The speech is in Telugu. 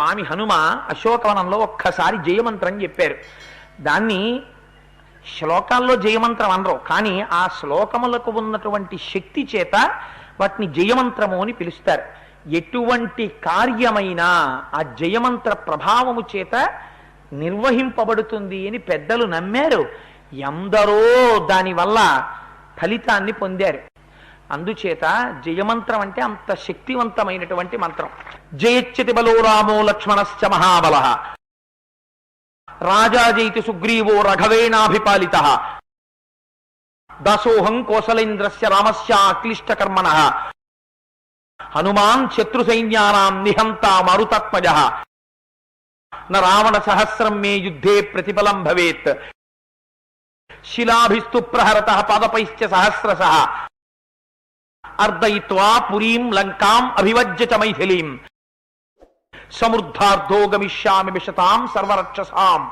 స్వామి హనుమ అశోకవనంలో ఒక్కసారి జయమంత్రం చెప్పారు. దాన్ని శ్లోకాల్లో జయమంత్రం అనరు. కానీ ఆ శ్లోకములకు ఉన్నటువంటి శక్తి చేత వాటిని జయమంత్రము అని పిలుస్తారు. ఎటువంటి కార్యమైనా ఆ జయమంత్ర ప్రభావము చేత నిర్వహింపబడుతుంది అని పెద్దలు నమ్మారు. ఎందరో దానివల్ల ఫలితాన్ని పొందారు. అందుచేత జయమంత్రం అంటే అంత శక్తివంతమైనటువంటి మంత్రం. జయచ్యతి బలో రామో లక్ష్మణశ్చ మహాబల. రాజాజైతి సుగ్రీవో రఘవేణాభిపాలిత. దాసోహం కోసలేంద్రస్య రామస్య అక్లిష్టకర్మణ హనుమాన్ శత్రు సైన్యానాం నిహంత మరుతత్మజ న రావణ సహస్రం మే యుద్ధే ప్రతిఫలం భవేత్. శిలాభిస్తు ప్రహరత పాదపైశ్చ సహస్రశ. అర్దయిత్వా పురీం లంకాం అభివజ్య చ మైథిలీం. समृद्धार्धो गमिष्यामि मिशताम सर्वरक्षसाम।